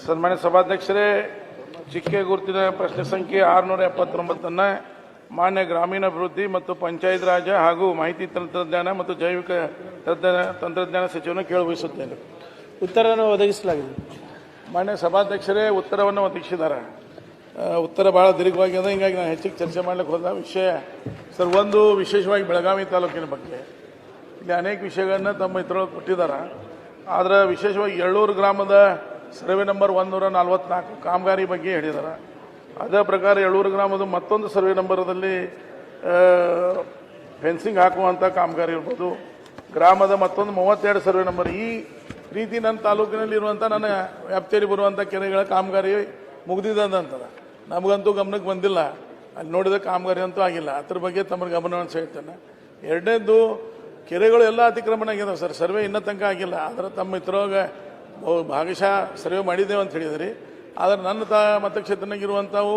ಸನ್ಮಾನ್ಯ ಸಭಾಧ್ಯಕ್ಷರೇ ಚಿಕ್ಕೆ ಗುರುತಿನ ಪ್ರಶ್ನೆ ಸಂಖ್ಯೆ ಆರುನೂರ ಎಪ್ಪತ್ತೊಂಬತ್ತನ್ನು ಮಾನ್ಯ ಗ್ರಾಮೀಣಾಭಿವೃದ್ಧಿ ಮತ್ತು ಪಂಚಾಯತ್ ರಾಜ ಹಾಗೂ ಮಾಹಿತಿ ತಂತ್ರಜ್ಞಾನ ಮತ್ತು ಜೈವಿಕ ತಂತ್ರಜ್ಞಾನ ತಂತ್ರಜ್ಞಾನ ಸಚಿವನ ಕೇಳಬಯಸುತ್ತೇನೆ. ಉತ್ತರವನ್ನು ಒದಗಿಸಲಾಗಿದೆ. ಮಾನ್ಯ ಸಭಾಧ್ಯಕ್ಷರೇ ಉತ್ತರವನ್ನು ಒದಗಿಸಿದ್ದಾರೆ. ಉತ್ತರ ಭಾಳ ದೀರ್ಘವಾಗಿದೆ ಹಿಂಗಾಗಿ ನಾನು ಹೆಚ್ಚಿಗೆ ಚರ್ಚೆ ಮಾಡ್ಲಿಕ್ಕೆ ಹೋದ ವಿಷಯ. ಸರ್ ಒಂದು ವಿಶೇಷವಾಗಿ ಬೆಳಗಾವಿ ತಾಲೂಕಿನ ಬಗ್ಗೆ. ಇಲ್ಲಿ ಅನೇಕ ವಿಷಯಗಳನ್ನು ತಮ್ಮ ಇದ್ರೊಳಗೆ ಕೊಟ್ಟಿದ್ದಾರೆ. ಆದರೆ ವಿಶೇಷವಾಗಿ ಎಳ್ಳೂರು ಗ್ರಾಮದ ಸರ್ವೆ ನಂಬರ್ ಒಂದೂರ ನಲ್ವತ್ನಾಲ್ಕು, ಕಾಮಗಾರಿ ಬಗ್ಗೆ ಹೇಳಿದ್ದಾರೆ ಅದೇ ಪ್ರಕಾರ ಯಳೂರು ಗ್ರಾಮದ ಮತ್ತೊಂದು ಸರ್ವೆ ನಂಬರದಲ್ಲಿ ಫೆನ್ಸಿಂಗ್ ಹಾಕುವಂಥ ಕಾಮಗಾರಿ ಇರ್ಬೋದು. ಗ್ರಾಮದ ಮತ್ತೊಂದು ಮೂವತ್ತೆರಡು ಸರ್ವೆ ನಂಬರ್. ಈ ರೀತಿ ನನ್ನ ತಾಲೂಕಿನಲ್ಲಿ ಇರುವಂಥ ನನ್ನ ವ್ಯಾಪ್ತಿಯಲ್ಲಿ ಬರುವಂಥ ಕೆರೆಗಳ ಕಾಮಗಾರಿ ಮುಗ್ದಿದಂತದ ನಮಗಂತೂ ಗಮನಕ್ಕೆ ಬಂದಿಲ್ಲ. ಅಲ್ಲಿ ನೋಡಿದ ಕಾಮಗಾರಿ ಅಂತೂ ಆಗಿಲ್ಲ. ಅದ್ರ ಬಗ್ಗೆ ತಮ್ಮ ಗಮನವನ್ನು ಹೇಳ್ತೇನೆ ಎರಡನೇದು ಕೆರೆಗಳು ಎಲ್ಲ ಅತಿಕ್ರಮಣ ಆಗಿದಾವೆ ಸರ್. ಸರ್ವೆ ಇನ್ನೂ ತನಕ ಆಗಿಲ್ಲ. ಆದರೆ ತಮ್ಮ ಇದ್ರೊಳಗೆ ಬಹು- ಭಾಗಶಃ ಸರ್ವೆ ಮಾಡಿದ್ದೇವೆ ಅಂತ ಹೇಳಿದ್ರಿ. ಆದರೆ ನನ್ನ ತ ಮತಕ್ಷೇತ್ರನಾಗಿರುವಂಥವು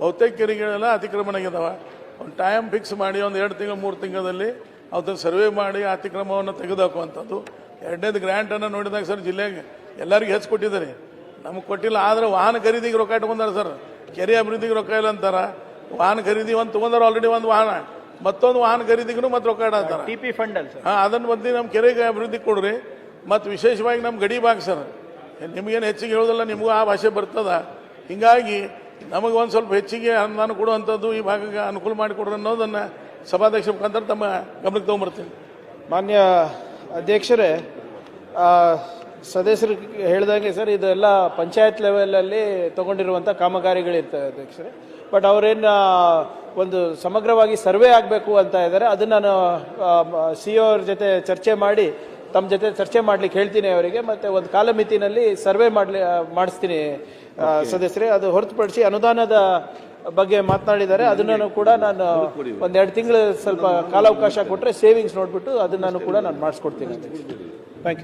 ಬಹುತೇಕ ಕೆರೆಗಳೆಲ್ಲ ಅತಿಕ್ರಮಣ ಆಗಿದಾವೆ ಒಂದು ಟೈಮ್ ಫಿಕ್ಸ್ ಮಾಡಿ ಒಂದು ಎರಡು ತಿಂಗಳು ಮೂರು ತಿಂಗಳಲ್ಲಿ ಅದನ್ನು ಸರ್ವೆ ಮಾಡಿ ಅತಿಕ್ರಮವನ್ನು ತೆಗೆದುಹಾಕುವಂಥದ್ದು. ಎರಡನೇದು ಗ್ರ್ಯಾಂಟನ್ನು ನೋಡಿದಾಗ ಸರ್ ಜಿಲ್ಲೆಗೆ ಎಲ್ಲರಿಗೂ ಹೆಚ್ಚು ಕೊಟ್ಟಿದ್ದಾರೆ. ನಮಗೆ ಕೊಟ್ಟಿಲ್ಲ ಆದರೆ ವಾಹನ ಖರೀದಿಗೆ ರೊಕ್ಕ ಇಟ್ಕೊಂಡಾರ ಸರ್. ಕೆರೆ ಅಭಿವೃದ್ಧಿಗೆ ರೊಕ್ಕ ಇಲ್ಲ ಅಂತಾರೆ. ವಾಹನ ಖರೀದಿ ಒಂದು ತೊಗೊಂಡಾರೆ ಆಲ್ರೆಡಿ ಒಂದು ವಾಹನ. ಮತ್ತೊಂದು ವಾಹನ ಖರೀದಿಗೂ ಮತ್ತೆ ರೊಕ್ಕ ಇಡತ್ತಾರ ಟಿ ಪಿ ಫಂಡ್ ಅಲ್ಲ ಸರ್. ಹಾಂ ಅದನ್ನು ಬಂದು ನಮ್ಮ ಕೆರೆಗೆ ಅಭಿವೃದ್ಧಿ ಕೊಡ್ರಿ. ಮತ್ತು ವಿಶೇಷವಾಗಿ ನಮ್ಮ ಗಡಿ ಭಾಗ ಸರ್. ನಿಮಗೇನು ಹೆಚ್ಚಿಗೆ ಹೇಳೋದಿಲ್ಲ, ನಿಮಗೂ ಆ ಭಾಷೆ ಬರ್ತದ. ಹಿಂಗಾಗಿ ನಮಗೆ ಒಂದು ಸ್ವಲ್ಪ ಹೆಚ್ಚಿಗೆ ಅನುದಾನ ಕೊಡುವಂಥದ್ದು ಈ ಭಾಗಕ್ಕೆ ಅನುಕೂಲ ಮಾಡಿಕೊಡ್ರಿ ಅನ್ನೋದನ್ನು ಸಭಾಧ್ಯಕ್ಷ ಮುಖಾಂತರ ತಮ್ಮ ಗಮನಕ್ಕೆ ತೊಗೊಂಬರ್ತೀನಿ. ಮಾನ್ಯ ಅಧ್ಯಕ್ಷರೇ ಸದಸ್ಯರು ಹೇಳಿದಂಗೆ ಸರ್, ಇದೆಲ್ಲ ಪಂಚಾಯತ್ ಲೆವೆಲಲ್ಲಿ ತಗೊಂಡಿರುವಂಥ ಕಾಮಗಾರಿಗಳಿರ್ತವೆ ಅಧ್ಯಕ್ಷರೇ. ಬಟ್ ಅವರೇನು ಒಂದು ಸಮಗ್ರವಾಗಿ ಸರ್ವೆ ಆಗಬೇಕು ಅಂತ ಇದ್ದಾರೆ ಅದನ್ನು ನಾನು ಸಿ ಅವ್ರ ಜೊತೆ ಚರ್ಚೆ ಮಾಡಿ ತಮ್ಮ ಜೊತೆ ಚರ್ಚೆ ಮಾಡ್ಲಿಕ್ಕೆ ಹೇಳ್ತೀನಿ ಅವರಿಗೆ ಮತ್ತೆ ಒಂದು ಕಾಲಮಿತಿನಲ್ಲಿ ಸರ್ವೆ ಮಾಡ್ಲಿ ಮಾಡಿಸ್ತೀನಿ ಸದಸ್ಯರೇ. ಅದು ಹೊರತುಪಡಿಸಿ ಅನುದಾನದ ಬಗ್ಗೆ ಮಾತನಾಡಿದ್ದಾರೆ. ಅದನ್ನು ಕೂಡ ನಾನು ಒಂದೆರಡು ತಿಂಗಳು ಸ್ವಲ್ಪ ಕಾಲಾವಕಾಶ ಕೊಟ್ಟರೆ ಸೇವಿಂಗ್ಸ್ ನೋಡ್ಬಿಟ್ಟು ಅದನ್ನು ಕೂಡ ನಾನು ಮಾಡಿಸ್ಕೊಡ್ತೀನಿ. Thank you